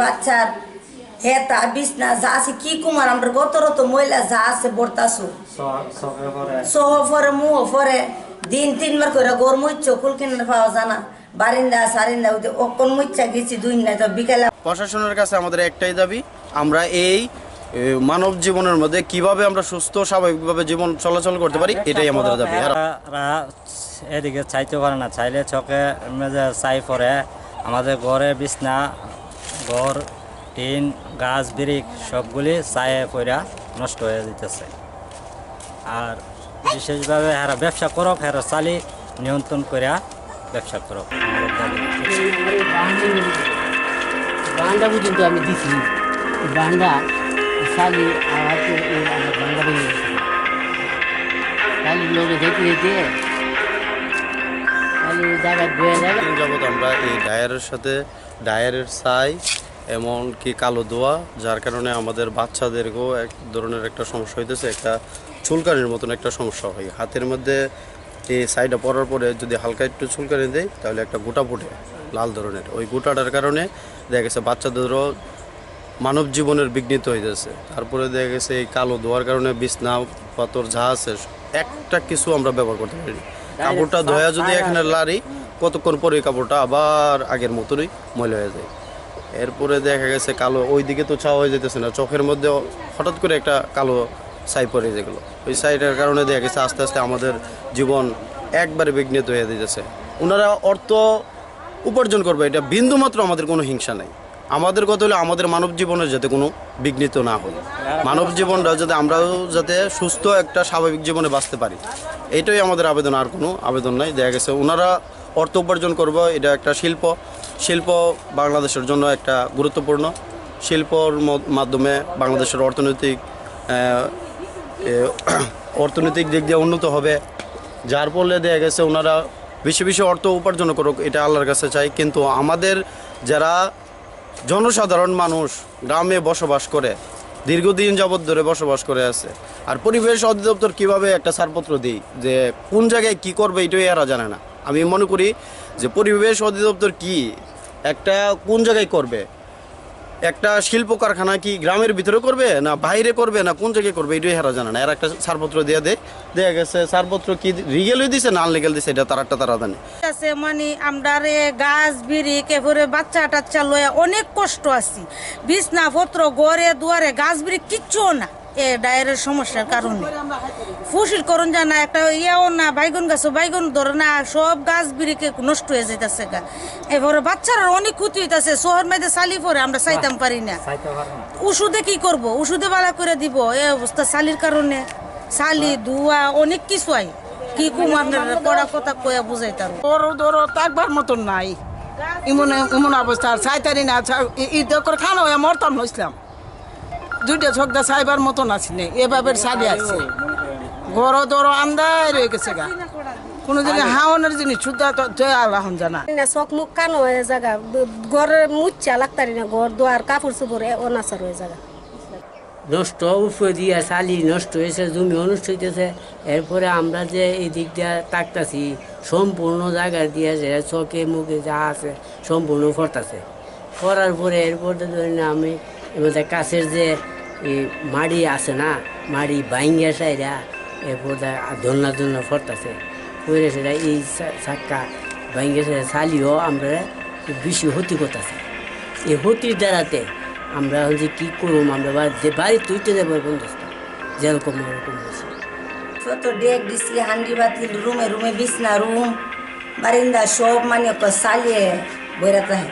বাচ্চার হেতা বিছনা যা আছে কি কুমার? আমরা গতর তো মহিলা যা আছে বর্তাছু সহ ফরে মুহ ফরে দিন তিনবার করে গর মুচ্ছ কুল কিনার পাওয়া জানা বারিন্দা সারিন্দা ওই অকন মুচ্ছা গেছি দুই নাই তো বিকেলে। প্রশাসনের কাছে আমাদের একটাই দাবি আমরা এই মানব জীবনের মধ্যে কীভাবে আমরা সুস্থ স্বাভাবিকভাবে জীবন চলাচল করতে পারি এটাই আমাদের দাবি। এদিকে চাইতে পারে না চাইলে চোখে মেজে চাই পরে আমাদের ঘরে বিছনা ঘর টিন গাছ বিরিক সবগুলি চায়ে পড়া নষ্ট হয়ে যেতেছে আর বিশেষভাবে এরা ব্যবসা করক এরা চালি নিয়ন্ত্রণ করিয়া ব্যবসা করক। বান্ডা পর্যন্ত আমি দিছি। বান্ডা লোকে জায়গা যাবৎ আমরা এই ডায়ারের সাথে ডায়ারের ছাই এমনকি কালো দোয়া, যার কারণে আমাদের বাচ্চাদেরকেও এক ধরনের একটা সমস্যা হইতেছে, একটা চুলকানির মতন একটা সমস্যা হয়। হাতের মধ্যে এই ছাইটা পরার পরে যদি হালকা একটু চুলকানি দেয় তাহলে একটা গোটা ফুটে লাল ধরনের। ওই গোটাটার কারণে দেখা গেছে বাচ্চাদেরও মানব জীবনের বিঘ্নিত হইতেছে। তারপরে দেখা গেছে এই কালো ধোয়ার কারণে বিছনা, পাথর যা আছে, একটা কিছু আমরা ব্যবহার করতে পারি কাপড়টা ধোয়া যদি এখানে লারি, কতক্ষণ পরে কাপড়টা আবার আগের মতনই ময়লা হয়ে যায়। এরপরে দেখা গেছে কালো ওই দিকে তো ছাওয়া হয়ে যেতেছে না। চোখের মধ্যে হঠাৎ করে একটা কালো ছাই পড়ে যেগুলো। ওই ছাইটার কারণে দেখা গেছে আস্তে আস্তে আমাদের জীবন একবারে বিঘ্নিত হয়ে যেতেছে ওনারা অর্থ উপার্জন করবে, এটা বিন্দুমাত্র আমাদের কোনো হিংসা নেই। আমাদের কথা হলে আমাদের মানব জীবনের যাতে কোনো বিঘ্নিত না হয়। মানব জীবনটা যাতে আমরাও যাতে সুস্থ একটা স্বাভাবিক জীবনে বাঁচতে পারি। এটাই আমাদের আবেদন, আর কোনো আবেদন নাই। দেখা গেছে ওনারা অর্থ উপার্জন করব, এটা একটা শিল্প। শিল্প বাংলাদেশের জন্য একটা গুরুত্বপূর্ণ। শিল্পর মাধ্যমে বাংলাদেশের অর্থনৈতিক অর্থনৈতিক দিক দিয়ে উন্নত হবে। যার ফলে দেখা গেছে ওনারা বেশি বেশি অর্থ উপার্জন করুক, এটা আল্লাহর কাছে চাই। কিন্তু আমাদের যারা জনসাধারণ মানুষ গ্রামে বসবাস করে, দীর্ঘদিন যাবৎ ধরে বসবাস করে আছে, আর পরিবেশ অধিদপ্তর কীভাবে একটা ছাড়পত্র দিই যে কোন জায়গায় কি করবে, এটাই এরা জানে না। আমি মনে করি যে পরিবেশ অধিদপ্তর কি একটা কোন জায়গায় করবে? একটা শিল্প কারখানা কি গ্রামের ভিতরে করবে না বাইরে করবে না কোন জায়গায় করবে? এটাই হেরা জানে না। এর একটা ছাড়পত্র দিয়ে দেয় দেয়া গেছে। ছাড়পত্র কি রিগেলই দিছে না আনলিগেল দিছে? এটা তার একটা তারা জানে। আছে মানে আমরা রে গাছ, বিড়ি কেপরে বাচ্চা টাচ্চা লয়ে অনেক কষ্ট আছি। বিছনা পত্র গড়ে দুয়ারে গাছ, বিড়ি কিচ্ছু না। এ ডায়ের সমস্যার কারণে ফুসিল করুন জানা একটা ইয়াও না বাইগুন গাছ বাইগুন ধরে না সব গাছ বিড়িকে নষ্ট হয়ে যাইতেছে গা এবারে বাচ্চারা অনেক ক্ষতি হইতাছে শহর মেয়েদে চালি পরে আমরা চাইতাম পারি না না ওষুধে কি করব ওষুধে বালা করে দিব এই অবস্থা শালির কারণে শালি ধুয়া অনেক কিছু আই কি কুমার পড়া কথা কয়া বুঝাইতার ওর ওর তাকবার মতন নাই এমন এমন অবস্থা আর চাইতারি না ঈদ করে খানা হয়ে মরতাম হইছিলাম দুইটা ছকদা চাইবার মতন আছি না এভাবে সারি আছে। গড় দর আন্দায় রয়ে গেছে গা। কোনো জিনিস হাওয়ানোর জিনিস শুদ্ধ তো আল্লাহ জানা। না চোখ মুখ কানো হয়ে জায়গা। ঘরের মুচ্ছা লাগতারি না ঘর দোয়ার কাপড় চোপড় অনাচার হয়ে জায়গা। নষ্ট উপরে দিয়া শালি নষ্ট হয়েছে জমি নষ্ট হইতেছে। এরপরে আমরা যে এই দিক দিয়ে তাকতাছি সম্পূর্ণ জায়গা দিয়ে যে চোখে মুখে যা আছে সম্পূর্ণ ফরতাছে। করার পরে এরপরে ধরে আমি এবার কাছের যে মাড়ি আছে না, মাড়ি বাইঙ্গা সাইরা এরপর দোলনা দোলনা ফরতাছে পরে সেটা এই চাক্কা বাইঙ্গা সাইরা শালিও আমরা বেশি ক্ষতি করতেছে। এই ক্ষতির দ্বারাতে আমরা যে কি করুম, আমরা বাড়ি তুইতে যাব বন্ধুস্ত যেরকম ওরকম হয়েছে ছোট ডেক দিছি, হান্ডি বাতিল রুমে রুমে বিছনা, রুম, বারিন্দা সব মানে সালিয়ে বইরা থাকে